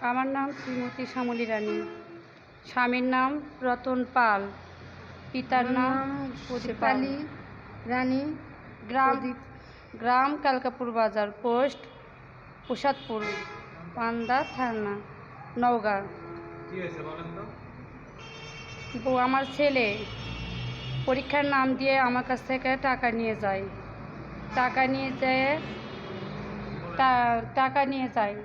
আমার নাম শ্রীমতী শ্যামলী রানী। স্বামীর নাম রতন পাল। পিতার নাম শেফালি রানী। গ্রাম গ্রাম কালকাপুর বাজার পোস্ট প্রসাদপুর পান্দা থানা নওগাঁ। কি হয়েছে বলেন তো? ও আমার ছেলে। পরীক্ষার নাম দিয়ে আমার কাছ থেকে টাকা নিয়ে যায়। টাকা নিয়ে যেয়ে টাকা নিয়ে যায়।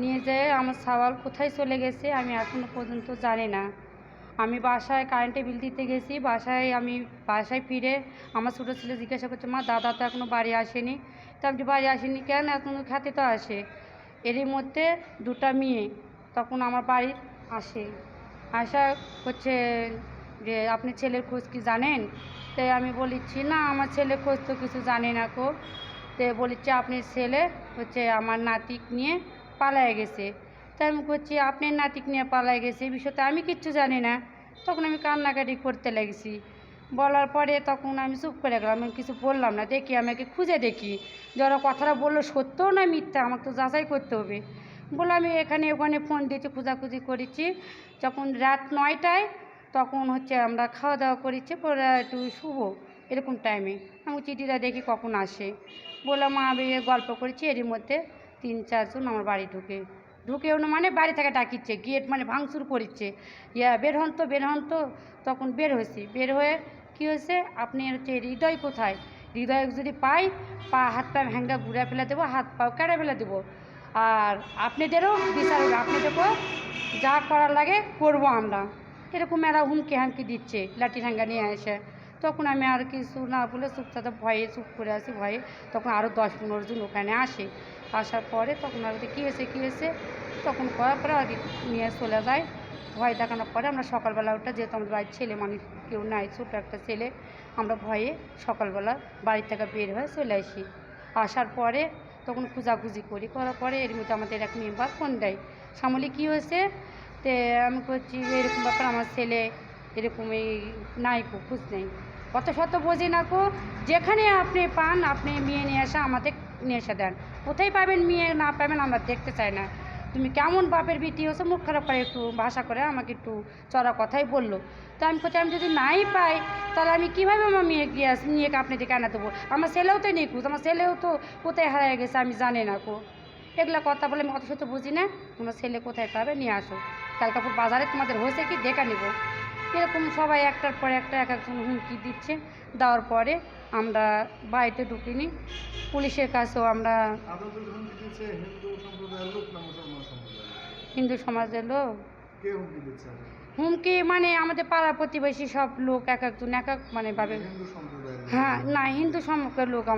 নিয়ে যেয়ে আমার সাওয়াল কোথায় চলে গেছে আমি এখনও পর্যন্ত জানি না। আমি বাসায় কারেন্টে বিল দিতে গেছি বাসায় আমি বাসায় ফিরে আমার ছোটো ছেলে জিজ্ঞাসা করছে মা দাদা তো এখনও বাড়ি আসেনি। তা বলছি, বাড়ি আসেনি কেন? এখনও খাতে তো আসে। এরই মধ্যে দুটা মেয়ে তখন আমার বাড়ি আসে। আসা হচ্ছে যে আপনি ছেলের খোঁজ কি জানেন? তাই আমি বলেছি না আমার ছেলের খোঁজ তো কিছু জানে না কো তো বলেছে আপনি ছেলে হচ্ছে আমার নাতিক নিয়ে পালায় গেছে। তাই আমি করছি আপনার নাতিক নিয়ে পালায় গেছে, এই বিষয়টা আমি কিচ্ছু জানি না। তখন আমি কান্নাকাটি করতে লেগেছি। বলার পরে তখন আমি চুপ করে গেলাম, আমি কিছু বললাম না। দেখি আমাকে খুঁজে দেখি। যারা কথাটা বলল সত্য না মিথ্যা, আমাকে তো যাচাই করতে হবে। বলে আমি এখানে, ওখানে ফোন দিয়েছি খোঁজাখুঁজি করেছি। যখন রাত নয়টায়, তখন হচ্ছে আমরা খাওয়া দাওয়া করেছি, পরে একটু শুভ এরকম টাইমে আমি চিঠিটা দেখি কখন আসে। বললাম এ গল্প করেছি এরই মধ্যে। তিন চারজন আমার বাড়ি ঢুকে। ঢুকেও না মানে বাড়ি থেকে ডাকিচ্ছে গেট মানে ভাঙচুর করিচ্ছে। ইয়া, বের হন তো, বের হন তো, তখন বের হয়েছি। বের হয়ে কী হয়েছে? আপনি হচ্ছে হৃদয় কোথায়? হৃদয় যদি পাই, পা, হাত, পা ভেঙ্গা ঘুরে ফেলে দেবো, হাত, পাও কেড়ে ফেলে দেবো। আর আপনাদেরও বিচার হবে, আপনাদেরকেও যা করার লাগে করব আমরা। এরকম এরা হুমকি হামকি দিচ্ছে, লাঠি ঠাঙ্গা নিয়ে এসে। তখন আমি আর কিছু না বলে চুপচাপ ভয়ে চুপ করে আসি ভয়ে। তখন আরও দশ পনেরো জন ওখানে আসে। আসার পরে তখন আর কী হয়েছে কী হয়েছে? তখন করার পরে আর নিয়ে চলে যায়। ভয় দেখানোর পরে আমরা সকালবেলা ওটা যেহেতু আমাদের বাড়ির ছেলে মানুষ কেউ নাই, ছোটো একটা ছেলে, আমরা ভয়ে সকালবেলা বাড়ি থেকে বের হয়ে চলে আসি। আসার পরে তখন খোঁজাখুঁজি করি, করার পরে এর মধ্যে আমাদের এক মেম্বার ফোন দেয়। শ্যামলি, কী হয়েছে? তে আমি করছি এরকম ব্যাপার, আমার ছেলে এরকম এই নাই খোঁজ নেই। কত শত বোঝে না কো যেখানে আপনি পান, আপনি মেয়ে নিয়ে আসা, আমাদের নিয়ে এসে দেন। কোথায় পাবেন মেয়ে? না পাবেন, আমরা দেখতে চাই না। তুমি কেমন বাপের বিটি হচ্ছে মুখ খারাপ করে একটু ভাষা করে আমাকে একটু চড়া কথাই বলল। তো আমি কোথায় আমি যদি নাই পাই, তাহলে আমি কীভাবে আমার মেয়ে গিয়ে মেয়েকে আপনাদেরকে আনা দেবো আমার ছেলেও তো নিখুঁজ আমার ছেলেও তো কোথায় হারিয়ে গেছে আমি জানি না কো। এগুলো কথা বলে আমি অত সত্য বুঝি না। তোমার ছেলে কোথায় পাবে? নিয়ে আসো। কালকাপুর বাজারে তোমাদের হয়েছে কি? দেখা নিব। এরকম সবাই একটার পরে একটা এক একজন হুমকি দিচ্ছে। দেওয়ার পরে আমরা বাড়িতে ঢুকিনি। পুলিশের কাছেও আমরা হিন্দু সমাজের লোক। হুমকি মানে আমাদের পাড়া প্রতিবেশী সব লোক এক একজন এক এক মানে ভাবে। হ্যাঁ না হিন্দু সম্মুখের লোক আমাদের